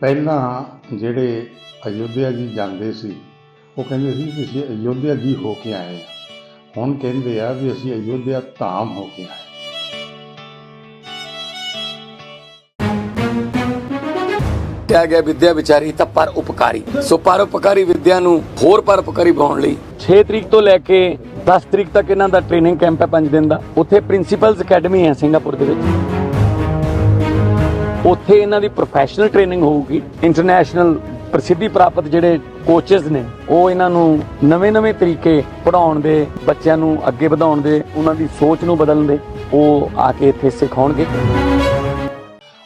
ਪਹਿਲਾਂ ਜਿਹੜੇ ਅਯੁੱਧਿਆ ਜੀ ਜਾਂਦੇ ਸੀ, ਉਹ ਕਹਿੰਦੇ ਸੀ ਕਿ ਅਸੀਂ ਅਯੁੱਧਿਆ ਜੀ ਹੋ ਕੇ ਆਏ ਹਾਂ। ਹੁਣ ਕਹਿੰਦੇ ਆ ਵੀ ਅਸੀਂ ਅਯੁੱਧਿਆ ਧਾਮ ਹੋ ਕੇ ਆਏ ਕਿਹਾ ਗਿਆ ਵਿਦਿਆ ਵਿਚਾਰੀ ਤਾਂ ਪਰ ਉਪਕਾਰੀ। ਸੋ ਪਰ ਉਪਕਾਰੀ ਵਿਦਿਆ ਨੂੰ ਹੋਰ ਪਰ ਉਪਕਾਰੀ ਬਣਾਉਣ ਲਈ 6 ਤਰੀਕ ਤੋਂ ਲੈ ਕੇ 10 ਤਰੀਕ ਤੱਕ ਇਹਨਾਂ ਦਾ ਟ੍ਰੇਨਿੰਗ ਕੈਂਪ ਹੈ 5 ਦਿਨ ਦਾ। ਉੱਥੇ ਪ੍ਰਿੰਸੀਪਲਸ ਅਕੈਡਮੀ ਹੈ ਸਿੰਗਾਪੁਰ ਦੇ ਵਿੱਚ। ਉੱਥੇ ਇਹਨਾਂ ਦੀ ਪ੍ਰੋਫੈਸ਼ਨਲ ਟ੍ਰੇਨਿੰਗ ਹੋਊਗੀ। ਇੰਟਰਨੈਸ਼ਨਲ ਪ੍ਰਸਿੱਧੀ ਪ੍ਰਾਪਤ ਜਿਹੜੇ ਕੋਚਸ ਨੇ, ਉਹ ਇਹਨਾਂ ਨੂੰ ਨਵੇਂ-ਨਵੇਂ ਤਰੀਕੇ ਪੜਾਉਣ ਦੇ, ਬੱਚਿਆਂ ਨੂੰ ਅੱਗੇ ਵਧਾਉਣ ਦੇ, ਉਹਨਾਂ ਦੀ ਸੋਚ ਨੂੰ ਬਦਲਣ ਦੇ, ਉਹ ਆ ਕੇ ਇੱਥੇ ਸਿਖਾਉਣਗੇ।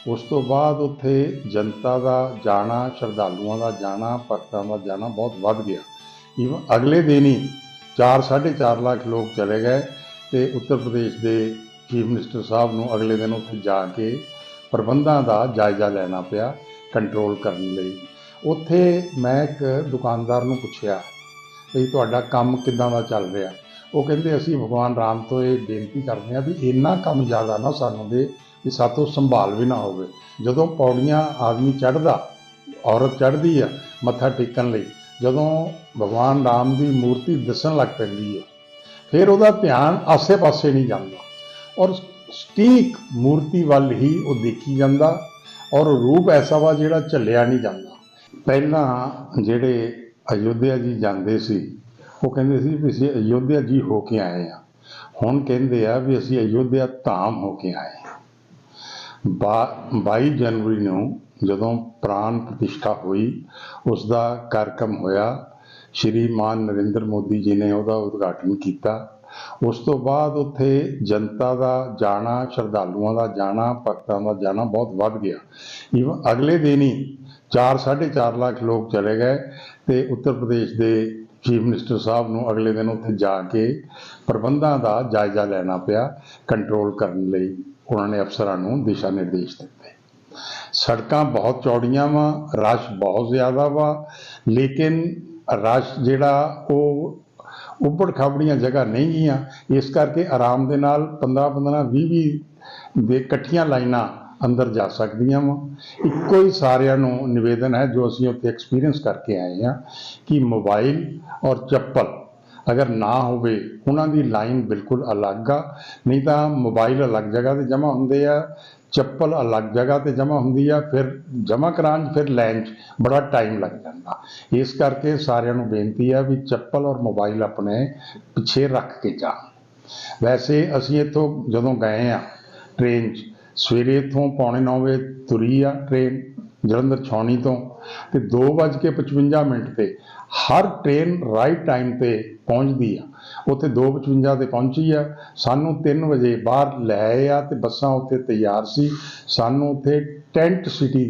ਉਸ ਤੋਂ ਬਾਅਦ ਉੱਥੇ ਜਨਤਾ ਦਾ ਜਾਣਾ, ਸ਼ਰਧਾਲੂਆਂ ਦਾ ਜਾਣਾ, ਭਗਤਾਂ ਦਾ ਜਾਣਾ ਬਹੁਤ ਵੱਧ ਗਿਆ। ਇਵਨ ਅਗਲੇ ਦਿਨ ਹੀ 4 4.5 ਲੱਖ ਲੋਕ ਚਲੇ ਗਏ ਤੇ ਉੱਤਰ ਪ੍ਰਦੇਸ਼ ਦੇ ਚੀਫ ਮਿਨਿਸਟਰ ਸਾਹਿਬ ਨੂੰ ਅਗਲੇ ਦਿਨ ਉੱਥੇ ਜਾ ਕੇ ਪ੍ਰਬੰਧਾਂ ਦਾ ਜਾਇਜ਼ਾ ਲੈਣਾ ਪਿਆ ਕੰਟਰੋਲ ਕਰਨ ਲਈ। ਉੱਥੇ ਮੈਂ ਇੱਕ ਦੁਕਾਨਦਾਰ ਨੂੰ ਪੁੱਛਿਆ ਵੀ ਤੁਹਾਡਾ ਕੰਮ ਕਿੱਦਾਂ ਦਾ ਚੱਲ ਰਿਹਾ? ਉਹ ਕਹਿੰਦੇ, ਅਸੀਂ ਭਗਵਾਨ ਰਾਮ ਤੋਂ ਇਹ ਬੇਨਤੀ ਕਰਦੇ ਹਾਂ ਵੀ ਇੰਨਾ ਕੰਮ ਜ਼ਿਆਦਾ ਨਾ ਸਾਨੂੰ ਦੇ ਵੀ ਸਾਤੋਂ ਸੰਭਾਲ ਵੀ ਨਾ ਹੋਵੇ। ਜਦੋਂ ਪੌੜੀਆਂ ਆਦਮੀ ਚੜ੍ਹਦਾ, ਔਰਤ ਚੜ੍ਹਦੀ ਆ ਮੱਥਾ ਟੇਕਣ ਲਈ, ਜਦੋਂ ਭਗਵਾਨ ਰਾਮ ਦੀ ਮੂਰਤੀ ਦਿਸਣ ਲੱਗ ਪੈਂਦੀ ਹੈ ਫਿਰ ਉਹਦਾ ਧਿਆਨ ਆਸੇ-ਪਾਸੇ ਨਹੀਂ ਜਾਂਦਾ। ਔਰ ਸਟੀਕ ਮੂਰਤੀ ਵੱਲ ਹੀ ਉਹ ਦੇਖੀ ਜਾਂਦਾ ਔਰ ਰੂਪ ਐਸਾ ਵਾ ਜਿਹੜਾ ਝੱਲਿਆ ਨਹੀਂ ਜਾਂਦਾ। ਪਹਿਲਾਂ ਜਿਹੜੇ ਅਯੋਧਿਆ ਜੀ ਜਾਂਦੇ ਸੀ, ਉਹ ਕਹਿੰਦੇ ਸੀ ਵੀ ਅਸੀਂ ਅਯੋਧਿਆ ਜੀ ਹੋ ਕੇ ਆਏ ਹਾਂ। ਹੁਣ ਕਹਿੰਦੇ ਆ ਵੀ ਅਸੀਂ ਅਯੋਧਿਆ ਧਾਮ ਹੋ ਕੇ ਆਏ ਹਾਂ। ਬਾ- 22 ਜਨਵਰੀ ਨੂੰ ਜਦੋਂ ਪ੍ਰਾਨ ਪ੍ਰਤਿਸ਼ਠਾ ਹੋਈ ਉਸ ਦਾ ਕਾਰਜਕ੍ਰਮ ਹੋਇਆ ਸ਼੍ਰੀਮਾਨ ਨਰਿੰਦਰ ਮੋਦੀ ਜੀ ਨੇ ਉਹਦਾ ਉਦਘਾਟਨ ਕੀਤਾ। ਉਸ ਤੋਂ ਬਾਅਦ ਉੱਥੇ ਜਨਤਾ ਦਾ ਜਾਣਾ, ਸ਼ਰਧਾਲੂਆਂ ਦਾ ਜਾਣਾ, ਭਗਤਾਂ ਦਾ ਜਾਣਾ ਬਹੁਤ ਵੱਧ ਗਿਆ। ਇਵਨ ਅਗਲੇ ਦਿਨ ਹੀ 4 4.5 ਲੱਖ ਲੋਕ ਚਲੇ ਗਏ ਤੇ ਉੱਤਰ ਪ੍ਰਦੇਸ਼ ਦੇ ਚੀਫ ਮਿਨਿਸਟਰ ਸਾਹਿਬ ਨੂੰ ਅਗਲੇ ਦਿਨ ਉੱਥੇ ਜਾ ਕੇ ਪ੍ਰਬੰਧਾਂ ਦਾ ਜਾਇਜ਼ਾ ਲੈਣਾ ਪਿਆ ਕੰਟਰੋਲ ਕਰਨ ਲਈ। ਉਹਨਾਂ ਨੇ ਅਫਸਰਾਂ ਨੂੰ ਦਿਸ਼ਾ ਨਿਰਦੇਸ਼ ਦਿੱਤੇ। ਸੜਕਾਂ ਬਹੁਤ ਚੌੜੀਆਂ ਵਾ, ਰਸ਼ ਬਹੁਤ ਜ਼ਿਆਦਾ ਵਾ, ਲੇਕਿਨ ਰਸ਼ ਜਿਹੜਾ ਉਹ ਉੱਪੜ ਖਾਬੜੀਆਂ ਜਗ੍ਹਾ ਨਹੀਂ ਗਈਆਂ। ਇਸ ਕਰਕੇ ਆਰਾਮ ਦੇ ਨਾਲ 15 15 20 20 ਦੇ ਇਕੱਠੀਆਂ ਲਾਈਨਾਂ ਅੰਦਰ ਜਾ ਸਕਦੀਆਂ ਵਾ। ਇੱਕੋ ਹੀ ਸਾਰਿਆਂ ਨੂੰ ਨਿਵੇਦਨ ਹੈ ਜੋ ਅਸੀਂ ਉੱਥੇ ਐਕਸਪੀਰੀਅੰਸ ਕਰਕੇ ਆਏ ਹਾਂ ਕਿ ਮੋਬਾਈਲ ਔਰ ਚੱਪਲ ਅਗਰ ਨਾ ਹੋਵੇ, ਉਹਨਾਂ ਦੀ ਲਾਈਨ ਬਿਲਕੁਲ ਅਲੱਗ ਆ। ਨਹੀਂ ਤਾਂ ਮੋਬਾਈਲ ਅਲੱਗ ਜਗ੍ਹਾ ਤੇ ਜਮ੍ਹਾਂ ਹੁੰਦੇ ਆ। ਚੱਪਲ ਅਲੱਗ ਜਗ੍ਹਾ ਤੇ ਜਮ੍ਹਾਂ ਹੁੰਦੀ ਆ, ਫਿਰ ਜਮ੍ਹਾਂ ਕਰਾਉਣ 'ਚ ਫਿਰ ਲੈਣ 'ਚ ਬੜਾ ਟਾਈਮ ਲੱਗ ਜਾਂਦਾ। ਇਸ ਕਰਕੇ ਸਾਰਿਆਂ ਨੂੰ ਬੇਨਤੀ ਆ ਵੀ ਚੱਪਲ ਔਰ ਮੋਬਾਈਲ ਆਪਣੇ ਪਿੱਛੇ ਰੱਖ ਕੇ ਜਾਣ। ਵੈਸੇ ਅਸੀਂ ਇੱਥੋਂ ਜਦੋਂ ਗਏ ਆ ਟ੍ਰੇਨ 'ਚ, ਸਵੇਰੇ ਇੱਥੋਂ ਪੌਣੇ 9 ਵਜੇ ਤੁਰੀ ਆ ਟ੍ਰੇਨ ਜਲੰਧਰ ਛਾਉਣੀ ਤੋਂ ਤੇ 2:55 ਮਿੰਟ ਤੇ ਹਰ ਟ੍ਰੇਨ ਰਾਈਟ ਟਾਈਮ ਤੇ ਪਹੁੰਚਦੀ ਆ। ਉੱਥੇ 2:55 ਤੇ ਪਹੁੰਚੀ ਆ। ਸਾਨੂੰ 3 ਵਜੇ ਬਾਹਰ ਲੈ ਆਏ ਆ ਤੇ ਬੱਸਾਂ ਉੱਥੇ ਤਿਆਰ ਸੀ। ਸਾਨੂੰ ਉੱਥੇ ਟੈਂਟ ਸਿਟੀ,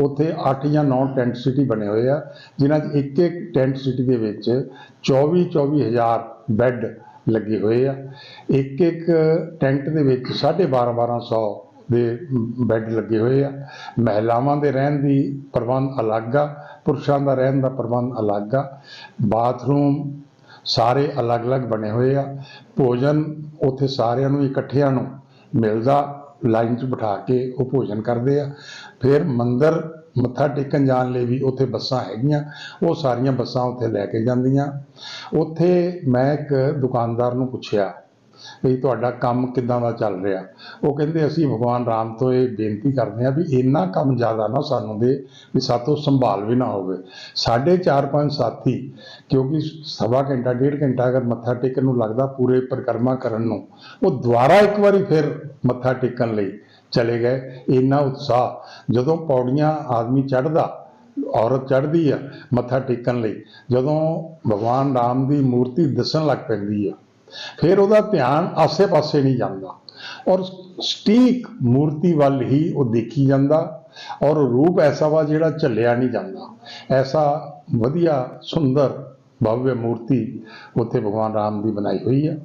ਉੱਥੇ 8 ਜਾਂ 9 ਟੈਂਟ ਸਿਟੀ ਬਣੇ ਹੋਏ ਆ, ਜਿਨ੍ਹਾਂ 'ਚ ਇੱਕ ਇੱਕ ਟੈਂਟ ਸਿਟੀ ਦੇ ਵਿੱਚ 24 24000 ਬੈੱਡ ਲੱਗੇ ਹੋਏ ਆ। ਇੱਕ ਇੱਕ ਟੈਂਟ ਦੇ ਵਿੱਚ 12.5 1200 ਦੇ ਬੈੱਡ ਲੱਗੇ ਹੋਏ ਆ। ਮਹਿਲਾਵਾਂ ਦੇ ਰਹਿਣ ਦੀ ਪ੍ਰਬੰਧ ਅਲੱਗ ਆ, ਪੁਰਸ਼ਾਂ ਦਾ ਰਹਿਣ ਦਾ ਪ੍ਰਬੰਧ ਅਲੱਗ ਆ। ਬਾਥਰੂਮ ਸਾਰੇ ਅਲੱਗ-ਅਲੱਗ ਬਣੇ ਹੋਏ ਆ। ਭੋਜਨ ਉੱਥੇ ਸਾਰਿਆਂ ਨੂੰ, ਇਕੱਠਿਆਂ ਨੂੰ ਮਿਲਦਾ, ਲਾਈਨ 'ਚ ਬਿਠਾ ਕੇ ਉਹ ਭੋਜਨ ਕਰਦੇ ਆ। ਫਿਰ ਮੰਦਰ ਮੱਥਾ ਟੇਕਣ ਜਾਣ ਲਈ ਵੀ ਉੱਥੇ ਬੱਸਾਂ ਹੈਗੀਆਂ। ਉਹ ਸਾਰੀਆਂ ਬੱਸਾਂ ਉੱਥੇ ਲੈ ਕੇ ਜਾਂਦੀਆਂ। ਉੱਥੇ ਮੈਂ ਇੱਕ ਦੁਕਾਨਦਾਰ ਨੂੰ ਪੁੱਛਿਆ ਵੀ ਤੁਹਾਡਾ ਕੰਮ ਕਿੱਦਾਂ ਦਾ ਚੱਲ ਰਿਹਾ। ਉਹ ਕਹਿੰਦੇ, ਅਸੀਂ ਭਗਵਾਨ ਰਾਮ ਤੋਂ ਇਹ ਬੇਨਤੀ ਕਰਦੇ ਹਾਂ ਵੀ ਇੰਨਾ ਕੰਮ ਜ਼ਿਆਦਾ ਨਾ ਸਾਨੂੰ ਦੇ ਵੀ ਸਾਤੋਂ ਸੰਭਾਲ ਵੀ ਨਾ ਹੋਵੇ। ਸਾਡੇ 4-5 ਸਾਥੀ, ਕਿਉਂਕਿ ਸਵਾ ਘੰਟਾ, ਡੇਢ ਘੰਟਾ ਅਗਰ ਮੱਥਾ ਟੇਕਣ ਨੂੰ ਲੱਗਦਾ ਪੂਰੇ ਪਰਿਕਰਮਾ ਕਰਨ ਨੂੰ, ਉਹ ਦੁਬਾਰਾ ਇੱਕ ਵਾਰੀ ਫਿਰ ਮੱਥਾ ਟੇਕਣ ਲਈ ਚਲੇ ਗਏ। ਇੰਨਾ ਉਤਸ਼ਾਹ, ਜਦੋਂ ਪੌੜੀਆਂ ਆਦਮੀ ਚੜ੍ਹਦਾ, ਔਰਤ ਚੜ੍ਹਦੀ ਆ ਮੱਥਾ ਟੇਕਣ ਲਈ, ਜਦੋਂ ਭਗਵਾਨ ਰਾਮ ਦੀ ਮੂਰਤੀ ਦਿਸਣ ਲੱਗ ਪੈਂਦੀ ਆ ਫਿਰ ਉਹਦਾ ਧਿਆਨ ਆਸੇ-ਪਾਸੇ ਨਹੀਂ ਜਾਂਦਾ। ਔਰ ਸਟੀਕ ਮੂਰਤੀ ਵੱਲ ਹੀ ਉਹ ਦੇਖੀ ਜਾਂਦਾ ਔਰ ਰੂਪ ਐਸਾ ਵਾ ਜਿਹੜਾ ਝੱਲਿਆ ਨਹੀਂ ਜਾਂਦਾ। ਐਸਾ ਵਧੀਆ, ਸੁੰਦਰ, ਭਵਯ ਮੂਰਤੀ ਉੱਥੇ ਭਗਵਾਨ ਰਾਮ ਦੀ ਬਣਾਈ ਹੋਈ ਹੈ।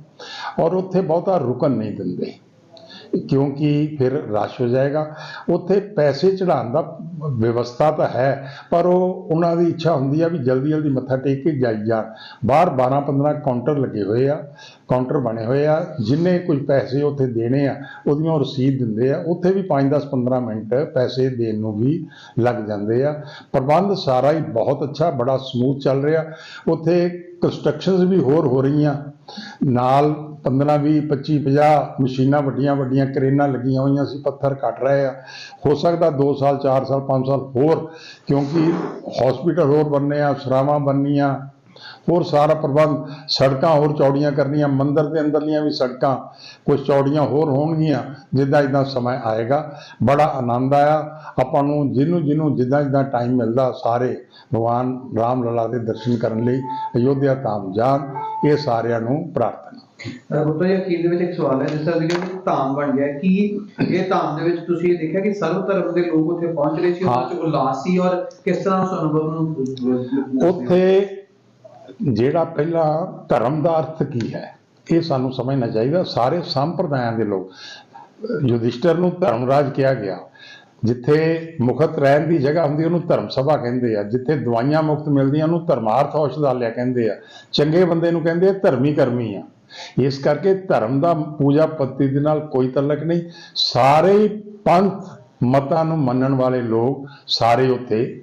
ਔਰ ਉੱਥੇ ਬਹੁਤਾ ਰੁਕਣ ਨਹੀਂ ਦਿੰਦੇ। ਕਿਉਂਕਿ ਫਿਰ ਰਸ਼ ਹੋ ਜਾਏਗਾ। ਉੱਥੇ ਪੈਸੇ ਚੜਾਉਣ ਦਾ ਵਿਵਸਥਾ ਤਾਂ ਹੈ, ਪਰ ਉਹ ਉਹਨਾਂ ਦੀ ਇੱਛਾ ਹੁੰਦੀ ਆ ਵੀ ਜਲਦੀ ਜਲਦੀ ਮੱਥਾ ਟੇਕ ਕੇ ਜਾਈ ਜਾਣ। ਬਾਹਰ 12 15 ਕਾਊਂਟਰ ਲੱਗੇ ਹੋਏ ਆ, ਕਾਊਂਟਰ ਬਣੇ ਹੋਏ ਆ, ਜਿੰਨੇ ਕੋਈ ਪੈਸੇ ਉੱਥੇ ਦੇਣੇ ਆ, ਉਹਦੀਆਂ ਉਹ ਰਸੀਦ ਦਿੰਦੇ ਆ। ਉੱਥੇ ਵੀ 5 10 15 ਮਿੰਟ ਪੈਸੇ ਦੇਣ ਨੂੰ ਵੀ ਲੱਗ ਜਾਂਦੇ ਆ। ਪ੍ਰਬੰਧ ਸਾਰਾ ਹੀ ਬਹੁਤ ਅੱਛਾ, ਬੜਾ ਸਮੂਥ ਚੱਲ ਰਿਹਾ। ਉੱਥੇ ਕੰਸਟਰਕਸ਼ਨਸ ਵੀ ਹੋਰ ਹੋ ਰਹੀਆਂ। ਨਾਲ 15 20 25 50 ਮਸ਼ੀਨਾਂ ਵੱਡੀਆਂ ਵੱਡੀਆਂ ਕਰੇਨਾਂ ਲੱਗੀਆਂ ਹੋਈਆਂ ਸੀ, ਪੱਥਰ ਕੱਟ ਰਹੇ ਆ। ਹੋ ਸਕਦਾ 2 ਸਾਲ 4 ਸਾਲ 5 ਸਾਲ ਹੋਰ, ਕਿਉਂਕਿ ਹਸਪੀਟਲ ਹੋਰ ਬਣਨੇ ਆ, ਸਰਾਵਾਂ ਬਣਨੀਆਂ ਹੋਰ ਸਾਰਾ ਪ੍ਰਬੰਧ ਸੜਕਾਂ ਹੋਰ ਚੌੜੀਆਂ ਕਰਨੀਆਂ ਮੰਦਿਰ ਦੇ ਅੰਦਰਲੀਆਂ ਵੀ ਸੜਕਾਂ ਕੁਝ ਚੌੜੀਆਂ ਹੋਰ ਹੋਣਗੀਆਂ ਜਿੱਦਾਂ ਜਿੱਦਾਂ ਸਮਾਂ ਆਏਗਾ ਬੜਾ ਆਨੰਦ ਆਇਆ। ਆਪਾਂ ਨੂੰ ਜਿਹਨੂੰ ਜਿਹਨੂੰ ਜਿੱਦਾਂ ਜਿੱਦਾਂ ਟਾਈਮ ਮਿਲਦਾ ਸਾਰੇ ਭਗਵਾਨ ਰਾਮ ਲਲਾ ਦੇ ਦਰਸ਼ਨ ਕਰਨ ਲਈ ਅਯੋਧਿਆ ਧਾਮ ਜਾਣ ਇਹ ਸਾਰਿਆਂ ਨੂੰ ਪ੍ਰਾਰਥਨਾ। ਗੁੱਟਾ ਜੀ ਅਖੀਰ ਦੇ ਵਿੱਚ ਇੱਕ ਸਵਾਲ ਹੈ ਜਿਸ ਤਰ੍ਹਾਂ ਕਿ ਧਾਮ ਬਣ ਗਿਆ ਕੀ ਇਹ ਧਾਮ ਦੇ ਵਿੱਚ ਤੁਸੀਂ ਇਹ ਦੇਖਿਆ ਕਿ ਸਰਵ ਧਰਮ ਦੇ ਲੋਕ ਉੱਥੇ ਪਹੁੰਚ ਰਹੇ ਸੀ ਉਹਨਾਂ 'ਚ ਉਲਾਸ ਸੀ ਔਰ ਕਿਸ ਤਰ੍ਹਾਂ ਉਸ ਅਨੁਭਵ ਨੂੰ ਉੱਥੇ ਜਿਹੜਾ ਪਹਿਲਾਂ ਧਰਮ ਦਾ ਅਰਥ ਕੀ ਹੈ? ਇਹ ਸਾਨੂੰ ਸਮਝਣਾ ਚਾਹੀਦਾ। ਸਾਰੇ ਸੰਪਰਦਾਇਆਂ ਦੇ ਲੋਕ, ਯੁਧਿਸ਼ਟਰ ਨੂੰ ਧਰਮਰਾਜ ਕਿਹਾ ਗਿਆ। ਜਿੱਥੇ ਮੁਖਤ ਰਹਿਣ ਦੀ ਜਗ੍ਹਾ ਹੁੰਦੀ, ਉਹਨੂੰ ਧਰਮ ਸਭਾ ਕਹਿੰਦੇ ਆ। ਜਿੱਥੇ ਦਵਾਈਆਂ ਮੁਫਤ ਮਿਲਦੀਆਂ, ਉਹਨੂੰ ਧਰਮਾਰਥ ਔਸ਼ਧਾਲਿਆ ਕਹਿੰਦੇ ਆ। ਚੰਗੇ ਬੰਦੇ ਨੂੰ ਕਹਿੰਦੇ ਆ, ਧਰਮੀ ਕਰਮੀ ਆ। ਇਸ ਕਰਕੇ ਧਰਮ ਦਾ ਪੂਜਾ ਪੱਤੀ ਦੇ ਨਾਲ ਕੋਈ ਤਲਕ ਨਹੀਂ। ਸਾਰੇ ਪੰਥ ਮਤਾਂ ਨੂੰ ਮੰਨਣ ਵਾਲੇ ਲੋਕ ਸਾਰੇ ਉੱਥੇ